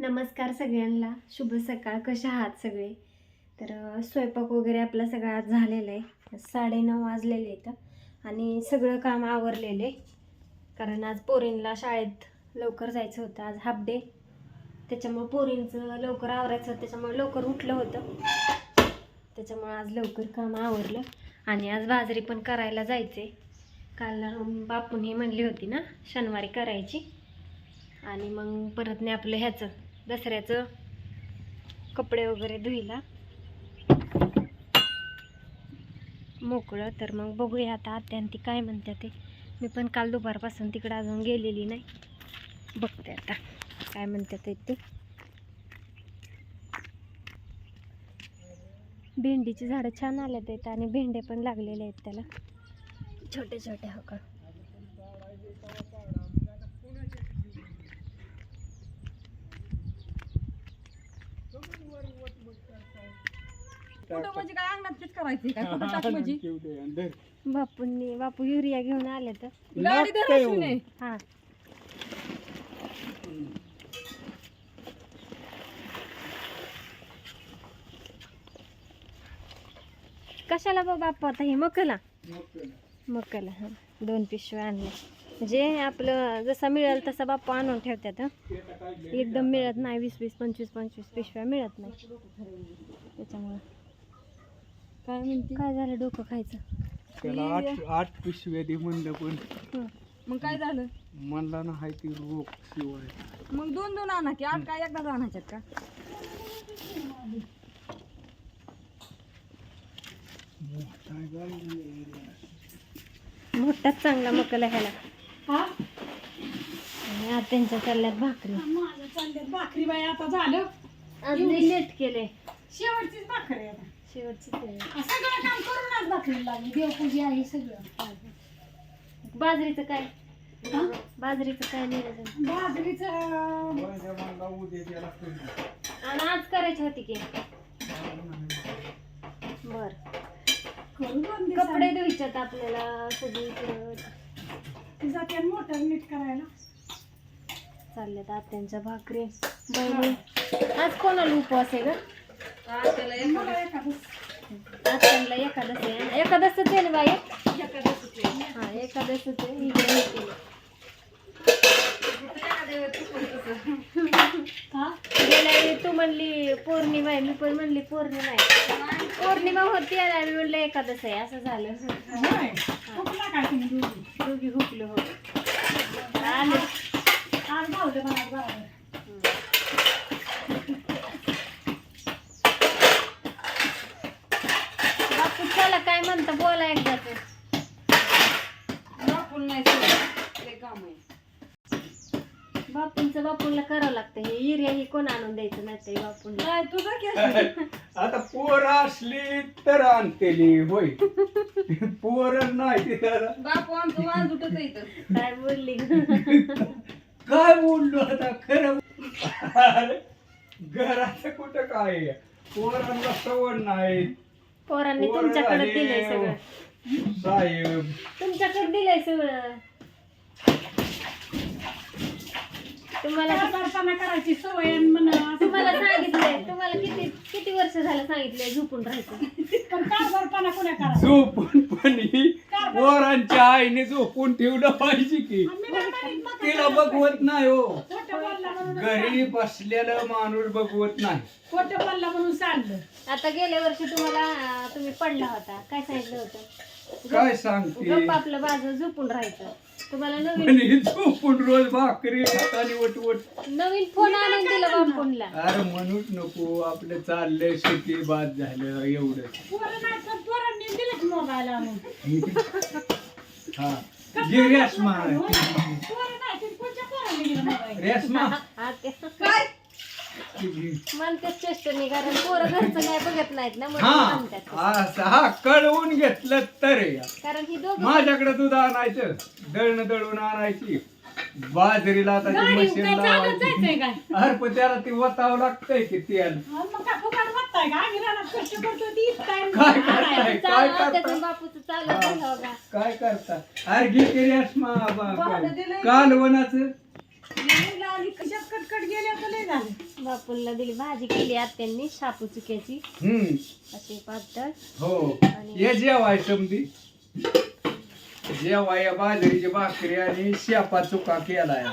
नमस्कार सगळ्यांना. शुभ सकाळ. कशा आहात सगळे? तर स्वयंपाक वगैरे आपला सगळा आज झालेला आहे. साडेनऊ वाजलेले आहेत. आणि सगळं काम आवरलेलं आहे. कारण आज पोरींला शाळेत लवकर जायचं होतं. आज हाफ डे त्याच्यामुळं पोरींचं लवकर आवरायचं होतं. त्याच्यामुळं लवकर उठलं होतं. त्याच्यामुळं आज लवकर काम आवरलं. आणि आज बाजरी पण करायला जायचे काल बापून ही म्हणली होती ना शनिवारी करायची. आणि मग परत नाही आपलं ह्याचं. दसऱ्याचं कपडे वगैरे धुईला मोकळं तर मग बघूया आता आत्या ती काय म्हणते ते. मी पण काल दुपारपासून तिकडं अजून गेलेली नाही. बघते आता काय म्हणतात ते ते. भेंडीची झाडं छान आल्यात आहेत आणि भेंडे पण लागलेले आहेत त्याला. छोटे छोटे हो कुठं म्हणजे काय अंगणात तेच करायचं काय? कुठं टाक म्हणजे? बापूंनी बापू युरिया घेऊन आले तर. गाडी धर अश्विनी. हां. कशाला बा बापू आता हे मकला. मकला हां. दोन पिशव्या आणल्या. म्हणजे आपलं जसा मिळेल तसा बापू आणून ठेवतात हं. एकदम मिळत नाही वीस वीस पंचवीस पंचवीस पिशव्या मिळत नाही. त्याच्यामुळं. काय म्हणते? काय झालं डोकं खायचं? त्याला आठ आठ पिशव्या दे म्हणलं पण. हं. मग काय झालं? म्हणला ना हाय ती रोग शिवाय. मग दोन दोन आणा की आठ काय एकदाच आणायच्यात का? मोठा मोठाच चांगला मकला ह्याला. आणि आज त्यांच्या चालल्यात भाकरी माझं चाललंय भाकरी बाई आता झालं आज लई लेट केले शेवटचीच भाकरी आहे आता. शेवटची ते. आ, सगळं काम करूनच भाकरी लागली देवपूजी आहे सगळं बाजरीचं काय हा? बाजरीचं काय नियोजन बाजरीचं. आणि आज करायची होती की बर करू दोन कपडे. धुवायच्यात आपल्याला सगळी ती जाते आणि मोटर नीट करायला. चालल्यात आत्यांच्या भाकरी. बहिणी आज कोणाला उपवास आहे ग? मला एखादं आत्यांना एकादश आहे. एकादशच आहे ना बाई? हा एकादशच आहे. इकडे हे केलं? गेल्या तू म्हणली पौर्णिमा आहे मी पण म्हणली पौर्णिमा आहे. पौर्णिमा होती आणि मी म्हणलं एकादश आहे असं झालं. दोघी? हुकलो हो बापू चला काय म्हणता बोला एकदाच बापून नाही सगळं. लय काम आहे बापूंचं बापूंला करावं लागतं. हे युरिया ही कोण आणून द्यायचं नाही ते बापूंला काय तुझं की आता पोर असली तर आणतेली होय. पोर नाही तर बापू आमचं इथं. काय बोलली? काय बोललो आता? खरं अरे, घराचं कुठं काय आहे? पोरांना सवड नाही. पोरांनी पोरं तुमच्याकडे दिलंय सगळं. साहेब. तुमच्याकडे दिलंय सगळं. तुम्हाला कारभारपणा करायची सवय आणि म्हणा तुम्हाला सांगितलंय तुम्हाला किती किती वर्ष झालं सांगितलंय झोपून राहायचं? पण कारभारपणा कोणा करायचा? झोपून पण ही पोरांच्या आईने झोपून ठेवलं पाहिजे की. आम्ही नाही करीत मग. तिला बघवत नाही हो. खोटं बोलला म्हणून घरी बसलेलं माणूस बघवत नाही. खोटं बोलला म्हणून सांडलं आता गेल्या वर्षी तुम्हाला अं, तुम्ही पडला होता. काय सांगितलं होतं? काय सांगते? गप्प आपलं बाजू झोपून राहायचं. तुम्हाला नवीन पण झोपून रोज भाकरी वटवट. नवीन फोन आणून दिला बापूंला अरे म्हणूच नको आपलं चाललंय शेती बाद झालं एवढं पोरांनी मोबाईल आणून. हा पोरं नाही पोरांनी दिलं मोबाईल. हा ते काय? घे. म्हणतेच चेष्टनी कारण पोरं घरचं काय बघत नाहीत ना म्हणून हा म्हणतात असं हा कळवून घेतलं तर या. कारण ही दोघं माझ्याकडे दूध आणायचं दळणं दळून आणायची बाजरीला आता ती गाडी मशीन काय चालत लावायची. जायचंय काय? अरे पण त्याला ती वतावं लागतंय की तेल. हा, मग काय फुकाट बघताय का? आम्ही रानात कष्ट करतो ती काय काय करताय? काय चालू करताय? त्याचं बापूचं चालू झालं बघा. काय करता अरे घे की रेशमा बा-. कशात कटकट गेल्या तर झालं. बापूला दिली भाजी केली आत्यांनी शापू चुक्याची. हम्म. असे पातळ. हो. ये जेवाय समधी जेवाय या बाजरीची भाकरी आणि शेपा चुका केलाय.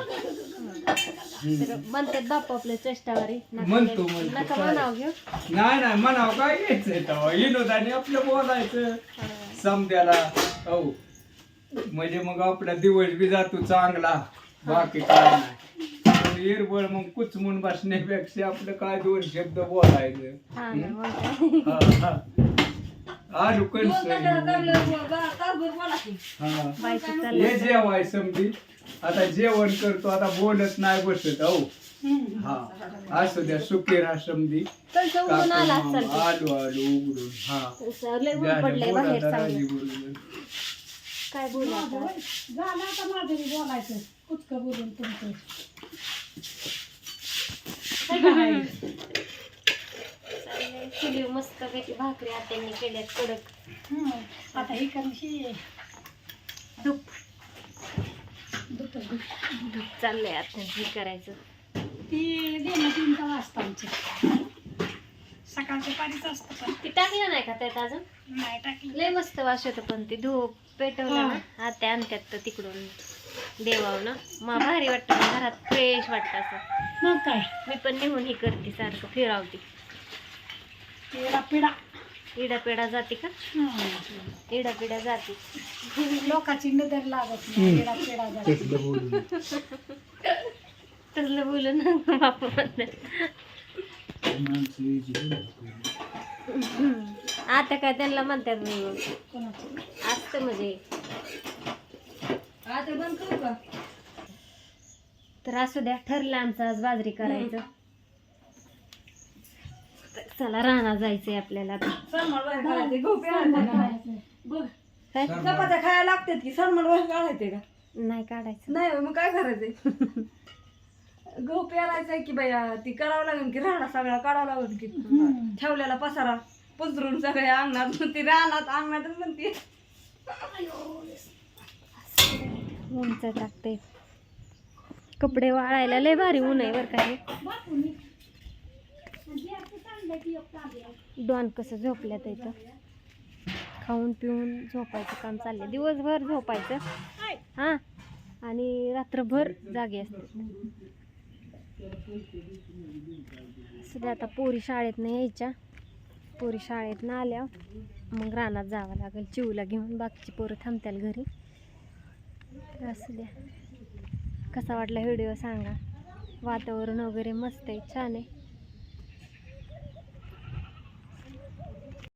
तर म्हणतात बापू आपल्या चेष्टावारी. नका म्हणतो, लय- म्हणतो, नका चालेल. म्हणाव घेऊ. नाही नाही म्हणावं काय घ्यायचंय तेव्हा. विनोदाने आपलं बोलायचं. हा. समद्याला हो म्हणजे मग आपला दिवस बी जातो चांगला. बाकी काय नाही. इरबळ मग कुचमून बसण्यापेक्षा आपलं काय दोन शब्द बोलायचं. हा. आलू कणसं हा. बायको हे जेवाय समधी आता जेवण करतो आता बोलत नाही बसत हो. हा. असू द्या सुखी राहा समधी तसं उघडून आला असेल. आलू उघडून. हा. तसं लय ऊन झालं, पडलंय बोला बाहेर आता राजी चांगलं बरोबर. काय बोलू. झालं आता बोलायचं. कुचकं बोलून तुमचं चाललंय. चुली मस्त पैकी भाकरी आत्यांनी केल्यात कडक हं. आता ही धूप चाललंय आता हे करायचं ती देणं वाजता आमचे सकाळचं पाणीच असतं पण ती टाकलं नाही का त्यात अजून नाही टाकलं लय मस्त वास येतो पण ते धूप पेटवलं ना आत्या आणतात तर तिकडून देवाव ना. मग भारी वाटतं घरात फ्रेश वाटतं असं. मग काय? मी पण निघून ही करते सारखं फिरावते. पिढा इडा पिडा जाते का? हं. इडा पिडा जाते. लोकाची नजर लागत नाही पेढा जातो. तसलं बोलू ना बापू. आता काय त्यांना म्हणतात असतं म्हणजे. बंद करू का? तर असू द्या ठरलं आमचं आज बाजरी करायचं. तर चला राहणार जायचंय आपल्याला आता. बाहेर काढायचे बघ. काय? चपात्या खायला लागतात की सणमळ बाहेर काढायचे का? नाही काढायचं. नाही हो, मग काय करायचंय? गहू पेरायचंय की बाया ती करावं लागेल की राहणार सगळा काढावं लागेल की. ठेवलेला पसारा पसरून सगळ्या अंगणात. ती रानात अंगणातच म्हणते. उंच टाकते. कपडे वाळायला लय भारी ऊन आहे बरं काय डॉन कसं झोपल्यात इथं. खाऊन पिऊन झोपायचं काम चाललंय. दिवसभर झोपायचं. हां? आणि रात्रभर जागे असते. सध्या आता पोरी शाळेत नाही यायच्या. पोरी शाळेत ना आल्या. मग रानात जावं लागेल. चिवला घेऊन बाकीची पोरं थांबत्याल घरी. असू द्या. कसा वाटला व्हिडिओ सांगा. वातावरण वगैरे मस्त आहे छान आहे.